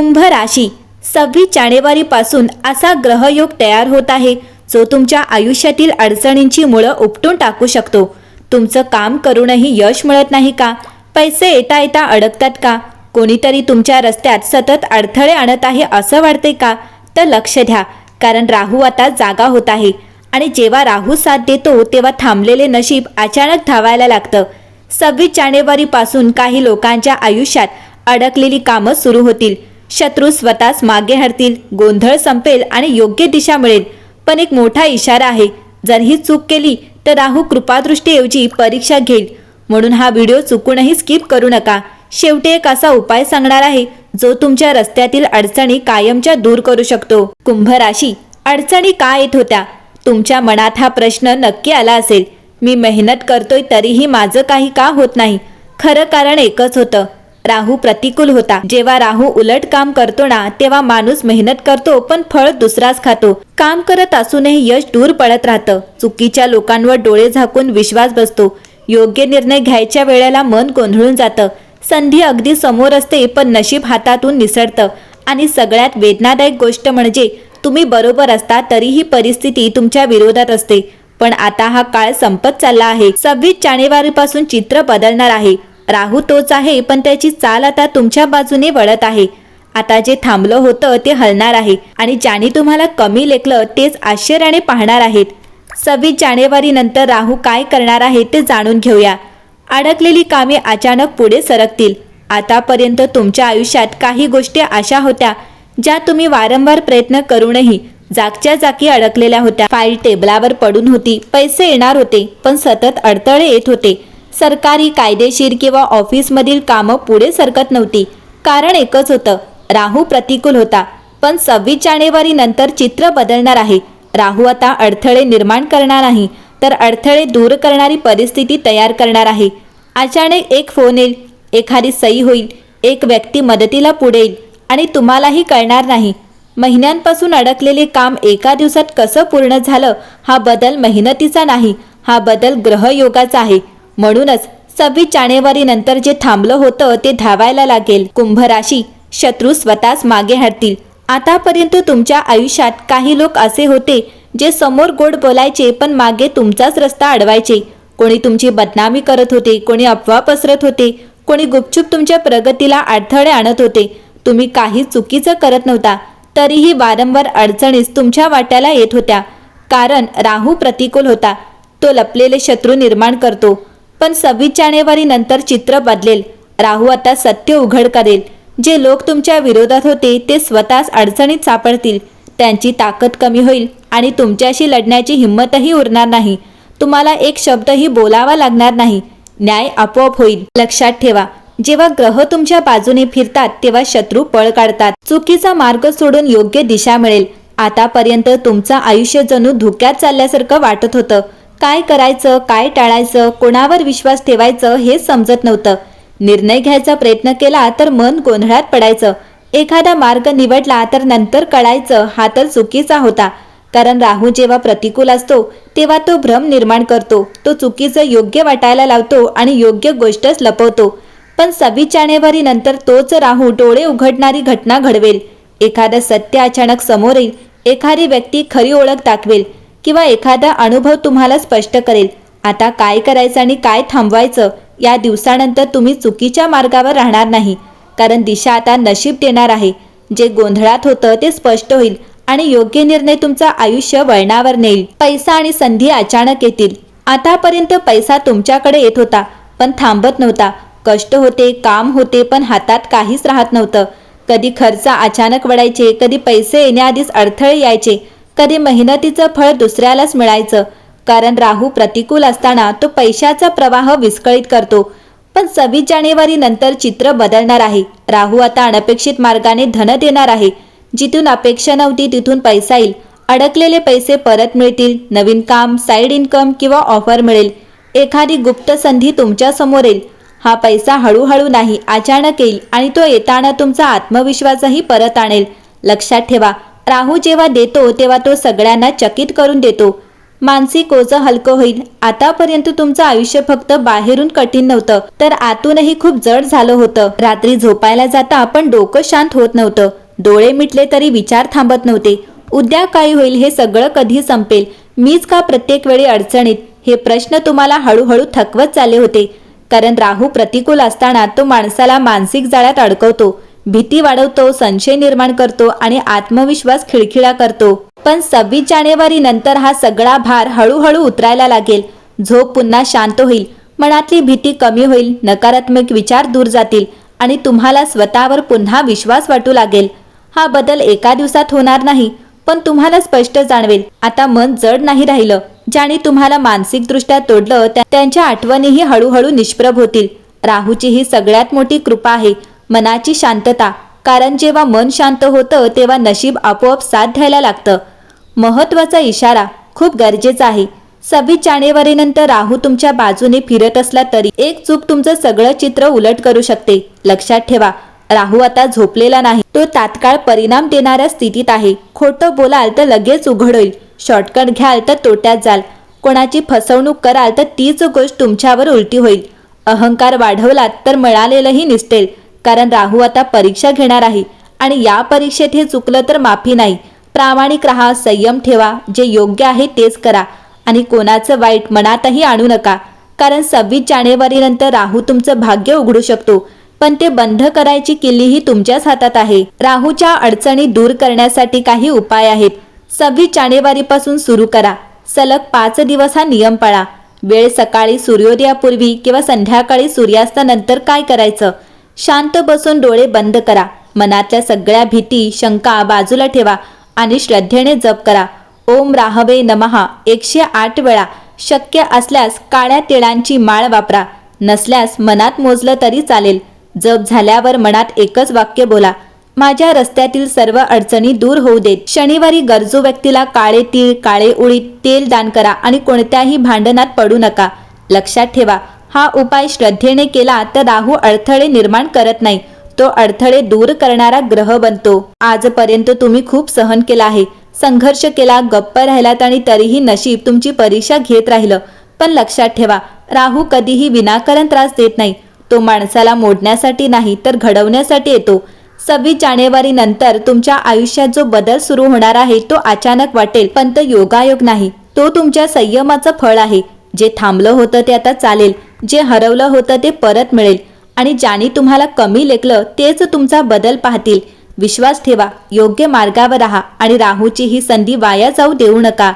कुंभ राशी सव्वीस जानेवारीपासून असा ग्रहयोग तयार होत आहे जो तुमच्या आयुष्यातील अडचणींची मुळं उपटून टाकू शकतो. तुमचं काम करूनही यश मिळत नाही का? पैसे येता येता अडकतात का? कोणीतरी तुमच्या रस्त्यात सतत अडथळे आणत आहे असं वाटते का? तर लक्ष द्या कारण राहू आता जागा होत आहे. आणि जेव्हा राहू साथ देतो तेव्हा थांबलेले नशीब अचानक धावायला लागतं. सव्वीस जानेवारीपासून काही लोकांच्या आयुष्यात अडकलेली कामं सुरू होतील. शत्रू स्वतःच मागे हरतील गोंधळ संपेल आणि योग्य दिशा मिळेल. पण एक मोठा इशारा आहे जर ही चूक केली तर राहू कृपादृष्टीऐवजी परीक्षा घेईल. म्हणून हा व्हिडिओ चुकूनही स्किप करू नका. शेवटी एक असा उपाय सांगणार आहे जो तुमच्या रस्त्यातील अडचणी कायमच्या दूर करू शकतो. कुंभ राशी अडचणी का येत होत्या? तुमच्या मनात हा प्रश्न नक्की आला असेल. मी मेहनत करतोय तरीही माझं काही का होत नाही? खरं कारण एकच होतं. राहू प्रतिकूल होता. जेव्हा राहू उलट काम करतो ना तेव्हा माणूस मेहनत करतो पण फळ दुसराच खातो. काम करत असूनही यश दूर पडत राहतं. चुकीच्या लोकांवर डोळे झाकून विश्वास बसतो. योग्य निर्णय घ्यायच्या वेळेला मन गोंधळून जातं. संधी अगदी समोर असते पण नशीब हातातून निसटतं. आणि सगळ्यात वेदनादायक गोष्ट म्हणजे तुम्ही बरोबर असता तरीही परिस्थिती तुमच्या विरोधात असते. पण आता हा काळ संपत चालला आहे. सव्वीस जानेवारीपासून चित्र बदलणार आहे. राहू तोच आहे पण त्याची चाल आता तुमच्या बाजूने वळत आहे. आता जे थांबलं होतं ते हलणार आहे आणि ज्याने तुम्हाला कमी लेखलं तेच आश्चर्याने पाहणार आहेत. सव्वीस जानेवारी नंतर राहू काय करणार आहे ते जाणून घेऊया. अडकलेली कामे अचानक पुढे सरकतील. आतापर्यंत तुमच्या आयुष्यात काही गोष्टी अशा होत्या ज्या तुम्ही वारंवार प्रयत्न करूनही जागच्या जागी अडकलेल्या होत्या. फाईल टेबलावर पडून होती पैसे येणार होते पण सतत अडथळे येत होते. सरकारी कायदेशीर किंवा ऑफिसमधील कामं पुढे सरकत नव्हती. कारण एकच होतं राहू प्रतिकूल होता. पण सव्वीस जानेवारी नंतर चित्र बदलणार आहे. राहू आता अडथळे निर्माण करणार नाही तर अडथळे दूर करणारी परिस्थिती तयार करणार आहे. अचानक एक फोन येईल एखादी सही होईल एक व्यक्ती मदतीला पुढे येईल आणि तुम्हालाही कळणार नाही. महिन्यांपासून अडकलेले काम एका दिवसात कसं पूर्ण झालं हा बदल मेहनतीचा नाही हा बदल ग्रहयोगाचा आहे. म्हणूनच सव्वीस जानेवारी नंतर जे थांबलं होतं ते धावायला लागेल. कुंभ राशी शत्रू स्वतःच मागे हटतील. आतापर्यंत तुमच्या आयुष्यात काही लोक असे होते जे समोर गोड बोलायचे पण मागे तुमचाच रस्ता अडवायचे. कोणी तुमची बदनामी करत होते कोणी अफवा पसरत होते कोणी गुपचूप तुमच्या प्रगतीला अडथळे आणत होते. तुम्ही काही चुकीचं करत नव्हता तरीही वारंवार अडचणीस तुमच्या वाट्याला येत होत्या. कारण राहू प्रतिकूल होता. तो लपलेले शत्रू निर्माण करतो. पण सव्वीस जानेवारी नंतर चित्र बदलेल. राहू आता सत्य उघड करेल. जे लोक तुमच्या विरोधात होते ते स्वतःच अडचणीत सापडतील. त्यांची ताकद कमी होईल आणि तुमच्याशी लढण्याची हिंमतही उरणार नाही. तुम्हाला एक शब्दही बोलावा लागणार नाही. न्याय आपोआप होईल. लक्षात ठेवा जेव्हा ग्रह तुमच्या बाजूने फिरतात तेव्हा शत्रू पळ काढतात. चुकीचा मार्ग सोडून योग्य दिशा मिळेल. आतापर्यंत तुमचं आयुष्य जणू धोक्यात चालल्यासारखं वाटत होतं. काय करायचं काय टाळायचं कोणावर विश्वास ठेवायचं हे समजत नव्हतं. निर्णय घ्यायचा प्रयत्न केला तर मन गोंधळात पडायचं. एखादा मार्ग निवडला तर नंतर कळायचं हा तर चुकीचा होता. कारण राहू जेव्हा प्रतिकूल असतो तेव्हा तो भ्रम निर्माण करतो. तो चुकीचं योग्य वाटायला लावतो आणि योग्य गोष्टच लपवतो. पण सव्वीस जानेवारी नंतर तोच राहू डोळे उघडणारी घटना घडवेल. एखादं सत्य अचानक समोर येईल एखादी व्यक्ती खरी ओळख दाखवेल. किंवा एखादा अनुभव तुम्हाला स्पष्ट करेल. आता काय करायचं आणि काय थांबवायचं या दिवसानंतर तुम्ही चुकीच्या मार्गावर राहणार नाही. कारण दिशा आता नशीब देणार आहे. जे गोंधळात होतं ते स्पष्ट होईल आणि योग्य निर्णय तुमचं आयुष्य वळणावर नेईल. पैसा आणि संधी अचानक येतील. आतापर्यंत पैसा तुमच्याकडे येत होता पण थांबत नव्हता. कष्ट होते काम होते पण हातात काहीच राहत नव्हतं. कधी खर्च अचानक वडायचे कधी पैसे येण्याआधीच अडथळे यायचे. तरी मेहनतीचं फळ दुसऱ्यालाच मिळायचं. कारण राहू प्रतिकूल असताना तो पैशाचा प्रवाह विस्कळीत करतो. पण सव्वीस जानेवारी नंतर चित्र बदलणार आहे. राहू आता अनपेक्षित मार्गाने धन देणार आहे. जिथून अपेक्षा नव्हती तिथून पैसा येईल. अडकलेले पैसे परत मिळतील. नवीन काम साईड इन्कम किंवा ऑफर मिळेल. एखादी गुप्त संधी तुमच्यासमोर येईल. हा पैसा हळूहळू नाही अचानक येईल आणि तो येताना तुमचा आत्मविश्वासही परत आणेल. लक्षात ठेवा राहू जेव्हा देतो तेव्हा तो सगळ्यांना चकित करून देतो. मानसिक ओझं हलकं होईल? आतापर्यंत तुमचं आयुष्य फक्त बाहेरून कठीण नव्हतं तर आतूनही खूप जड झालं होतं. रात्री झोपायला जाता पण डोकं शांत होत नव्हतं. डोळे मिटले तरी विचार थांबत नव्हते. उद्या काय होईल हे सगळं कधी संपेल? मीच का प्रत्येक वेळी अडचणीत? हे प्रश्न तुम्हाला हळूहळू थकवत चालले होते. कारण राहू प्रतिकूल असताना तो माणसाला मानसिक जाळ्यात अडकवतो. भीती वाढवतो संशय निर्माण करतो आणि आत्मविश्वास खिळखिळा करतो. पण सव्वीस जानेवारी नंतर हा सगळा भार हळूहळू उतरायला लागेल. झोप पुन्हा शांत होईल. मनातली भीती कमी होईल नकारात्मक विचार दूर जातील आणि तुम्हाला स्वतःवर पुन्हा विश्वास वाटू लागेल. हा बदल एका दिवसात होणार नाही पण तुम्हाला स्पष्ट जाणवेल. आता मन जड नाही राहिलं. ज्याने तुम्हाला मानसिकदृष्ट्या तोडलं त्यांच्या आठवणीही हळूहळू निष्प्रभ होतील. राहूची ही सगळ्यात मोठी कृपा आहे. मनाची शांतता. कारण जेव्हा मन शांत होतं तेव्हा नशीब आपोआप साथ द्यायला लागतं. महत्त्वाचा इशारा खूप गरजेचा आहे. सव्वीस जानेवारीनंतर राहू तुमच्या बाजूने फिरत असला तरी एक चूक तुमचं सगळं चित्र उलट करू शकते. लक्षात ठेवा राहू आता झोपलेला नाही. तो तात्काळ परिणाम देणाऱ्या स्थितीत आहे. खोटं बोलाल तर लगेच उघड होईल. शॉर्टकट घ्याल तर तोट्यात जाल. कोणाची फसवणूक कराल तर तीच गोष्ट तुमच्यावर उलटी होईल. अहंकार वाढवलात तर मिळालेलंही निसटेल. कारण राहू आता परीक्षा घेणार आहे. आणि या परीक्षेत हे चुकलं तर माफी नाही. प्रामाणिक राहा संयम ठेवा. जे योग्य आहे तेच करा. आणि कोणाचं वाईट मनातही आणू नका. कारण सव्वीस जानेवारीनंतर राहू तुमचं भाग्य उघडू शकतो. पण ते बंद करायची किल्लीही तुमच्याच हातात आहे. राहूच्या अडचणी दूर करण्यासाठी काही उपाय आहेत. सव्वीस जानेवारीपासून सुरू करा. सलग पाच दिवस हा नियम पाळा. वेळ सकाळी सूर्योदयापूर्वी किंवा संध्याकाळी सूर्यास्तानंतर काय करायचं? शांत बसून डोळे बंद करा. मनातल्या सगळ्या भीती शंका बाजूला ठेवा आणि श्रद्धेने जप करा. ओम राहवे नमहा. एकशे आठ वेळा शक्य असल्यास काळ्या तिळांची माळ वापरा. नसल्यास मनात मोजलं तरी चालेल. जप झाल्यावर मनात एकच वाक्य बोला. माझ्या रस्त्यातील सर्व अडचणी दूर होऊ देत. शनिवारी गरजू व्यक्तीला काळे तीळ काळे उळीत तेल दान करा आणि कोणत्याही भांडणात पडू नका. लक्षात ठेवा हा उपाय श्रद्धेने केला तर राहू अडथळे निर्माण करत नाही. तो अडथळे दूर करणारा ग्रह बनतो. आजपर्यंत तुम्ही खूप सहन केला आहे. संघर्ष केला गप्प राहिलात आणि तरीही नशीब तुमची परीक्षा घेत राहिलं. पण लक्षात ठेवा राहू कधीही विनाकारण त्रास देत नाही. तो माणसाला मोडण्यासाठी नाही तर घडवण्यासाठी येतो. सव्वीस जानेवारी नंतर तुमच्या आयुष्यात जो बदल सुरू होणार आहे तो अचानक वाटेल पण तो योगायोग नाही. तो तुमच्या संयमाचं फळ आहे. जे थांबलं होतं ते आता चालेल. जे हरवलं होतं ते परत मिळेल. आणि ज्याने तुम्हाला कमी लेखलं तेच तुमचा बदल पाहतील. विश्वास ठेवा योग्य मार्गावर राहा आणि राहूची ही संधी वाया जाऊ देऊ नका.